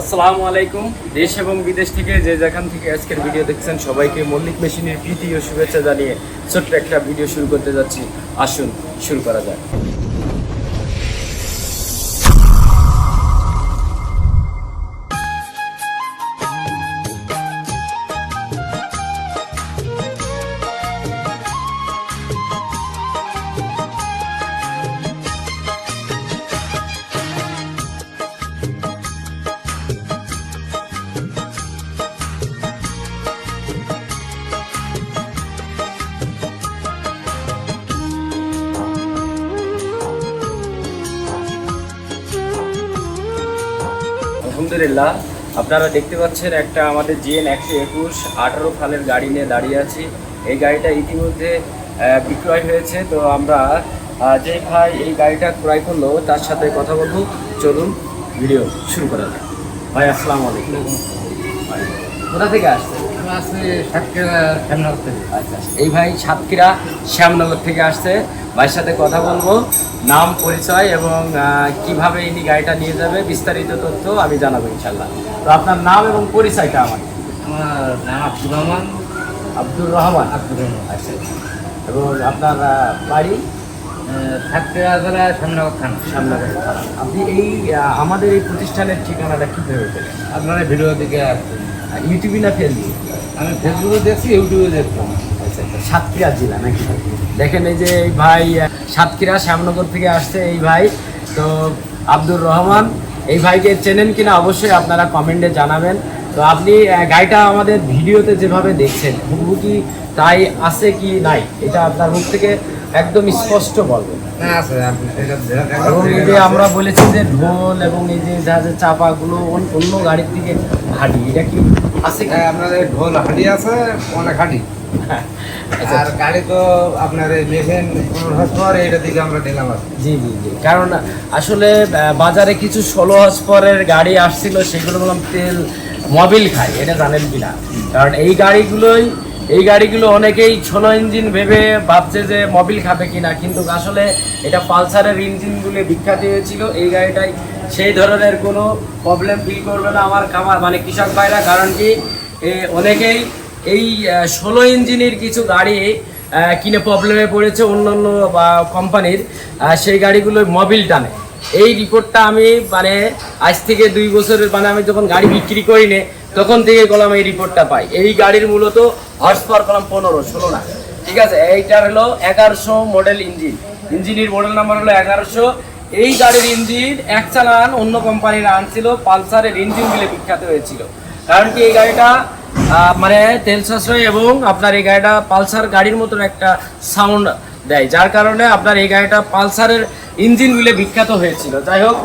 আসসালামু আলাইকুম। দেশ এবং বিদেশ থেকে যে যেখান থেকে আজকের ভিডিও দেখছেন সবাইকে মল্লিক মেশিনের প্রীতি ও শুভেচ্ছা জানিয়ে ছোট্ট একটা ভিডিও শুরু করতে যাচ্ছি। আসুন, শুরু করা যাক। আলহামদুলিল্লাহ। আপনারা দেখতে পাচ্ছেন একটা আমাদের জিএন একশো একুশ আঠারো সালের গাড়ি নিয়ে দাঁড়িয়ে আছি। এই গাড়িটা ইতিমধ্যে বিক্রয় হয়েছে। তো আমরা যে ভাই এই গাড়িটা ক্রয় করল তার সাথে কথা বলব। চলুন ভিডিও শুরু করা যাক। ভাই আসসালামু আলাইকুম। ভাই, কোথা থেকে আসছে আচ্ছা এই ভাই সাতক্ষীরা শ্যামনগর থেকে আসছে। ভাইয়ের সাথে কথা বলব নাম পরিচয় এবং কীভাবে ইনি গাড়িটা নিয়ে যাবে বিস্তারিত তথ্য আমি জানাব ইনশাল্লাহ তো আপনার নাম এবং পরিচয়টা আমার। আমার নাম আব্দুর রহমান। আব্দুর রহমান। আব্দুর রহমান। আচ্ছা এবং আপনার বাড়ি? সাতক্ষীরা জেলা শ্যামনগর থানা। শ্যামনগর থানা। আপনি এই আমাদের এই প্রতিষ্ঠানের ঠিকানাটা কীভাবে পেলেন? আপনারা ভিডিও দিকে ইউটিউবে না ফেসবুক আমি ফেসবুকে দেখছি ইউটিউবে দেখতাম সাতক্ষীরা জেলা নাকি? দেখেন এই যে এই ভাই সাতক্ষীরা শ্যামনগর থেকে আসছে এই ভাই। তো আব্দুর রহমান এই ভাইকে চেনেন কিনা অবশ্যই আপনারা কমেন্টে জানাবেন। তো আপনি গাড়িটা আমাদের ভিডিওতে যেভাবে দেখছেন হুবহু তাই আছে কি নাই এটা আপনার মুখ থেকে একদম স্পষ্ট বলবেন। দেখা- এবং এই যে আমরা বলেছি যে ঢোল এবং এই যে জাহাজের চাপাগুলো অন- অন্য গাড়ির থেকে ভারী এটা কি আছে হ্যাঁ, ঢোল আছে অনেক আচ্ছা আর গাড়ি তো আপনার মেশিন দিকে আমরা নিলাম জি জি জি। কারণ আসলে বাজারে কিছু ষোলো হসপরের গাড়ি আসছিল সেগুলো বললাম তেল মবিল খায় এটা জানেন কিনা? কারণ এই গাড়িগুলোই এই গাড়িগুলো অনেকেই ষোলো ইঞ্জিন ভেবে ভাবছে যে মবিল খাবে কিনা, কিন্তু আসলে এটা পালসারের ইঞ্জিনগুলো বিখ্যাত হয়েছিল। এই গাড়িটাই সেই ধরনের কোনো প্রবলেম ফিল করবে না আমার খামার মানে কৃষক ভাইরা, কারণ কি অনেকেই এই ষোলো ইঞ্জিনের কিছু গাড়ি কিনে প্রবলেমে পড়েছে অন্যান্য বা কোম্পানির সেই গাড়িগুলো মবিল টানে। এই রিপোর্টটা আমি মানে আজ থেকে দুই বছরের মানে আমি যখন গাড়ি বিক্রি করি নে তখন থেকে কলাম এই রিপোর্টটা পাই এই গাড়ির মূলত হর্স পাওয়ার কলাম পনেরো, ষোলো না। ঠিক আছে? এইটার হলো এগারোশো মডেল ইঞ্জিন ইঞ্জিনের মডেল নাম্বার হলো এগারোশো। এই গাড়ির ইঞ্জিন এক চালান অন্য কোম্পানির আনছিল, পালসারের ইঞ্জিন বলে বিখ্যাত হয়েছিল। কারণ কি এই গাড়িটা মানে তেল সাশ্রয় এবং আপনার এই গাড়িটা পালসার গাড়ির মতন একটা সাউন্ড দেয়। যার কারণে আপনার এই গাড়িটা পালসারের ইঞ্জিন মিলে বিখ্যাত হয়েছিল। যাই হোক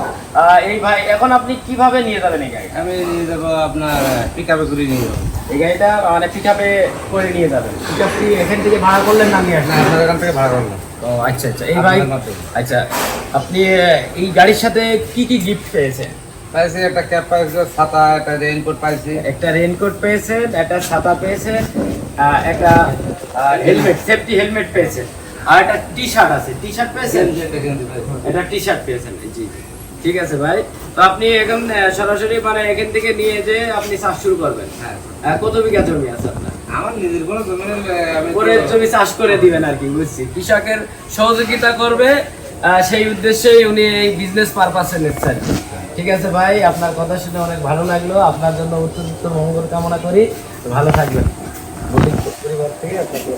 এই ভাই এখন আপনি কীভাবে নিয়ে যাবেন এই গাড়িটা? আমি নিয়ে যাব আপনার পিক আপে করে নিয়ে যাব। এই গাড়িটা মানে পিক আপে করে নিয়ে যাবেন। পিক আপ কি এখান থেকে ভাড়া করলেন না নিয়ে আসলেন? আপনার এখান থেকে ভাড়া করলাম। ও আচ্ছা আচ্ছা। এই ভাই আচ্ছা আপনি এই গাড়ির সাথে কি কি গিফট পেয়েছেন? পাইছি একটা ক্যাপ পাইছি ছাতা একটা রেইনকোট পাইছি। একটা রেইনকোট পেয়েছেন একটা ছাতা পেয়েছেন একটা হেলমেট সেফটি হেলমেট পেয়েছেন। আর একটা টি শার্ট আছে টি শার্ট পেয়েছেন এটা টি শার্ট পেয়েছেন। জি। ঠিক আছে ভাই। তো আপনি এখন সরাসরি মানে এখান থেকে নিয়ে যে আপনি চাষ শুরু করবেন। হ্যাঁ। কত বিঘা জমি আছে আপনার? আমার নিজের কোনো জমি করে জমি চাষ করে দিবেন আর কি বুঝছি। কৃষকের সহযোগিতা করবে সেই উদ্দেশ্যেই উনি এই বিজনেস পারপাসে নিচ্ছেন। ঠিক আছে ভাই আপনার কথা শুনে অনেক ভালো লাগল। আপনার জন্য উত্তর উত্তর মঙ্গল কামনা করি। ভালো থাকবেন। পরিবার থেকে আপনাকে।